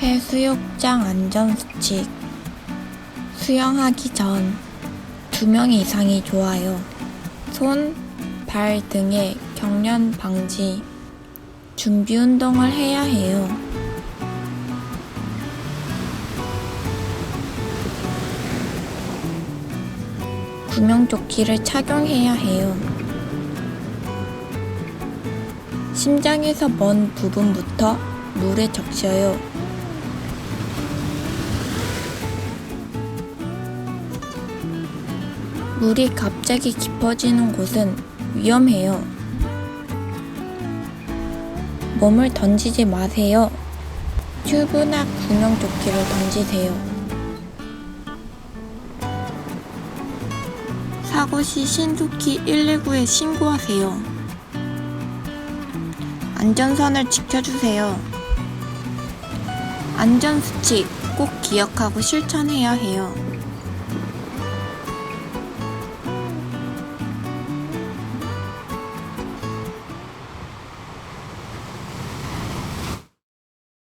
해수욕장 안전수칙 수영하기 전두명 이상이 좋아요. 손, 발 등의 경련 방지 준비 운동을 해야 해요. 구명조끼를 착용해야 해요. 심장에서 먼 부분부터 물에 적셔요. 물이 갑자기 깊어지는 곳은 위험해요. 몸을 던지지 마세요. 튜브나 구명조끼를 던지세요. 사고 시 신속히 119에 신고하세요. 안전선을 지켜주세요. 안전수칙 꼭 기억하고 실천해야 해요.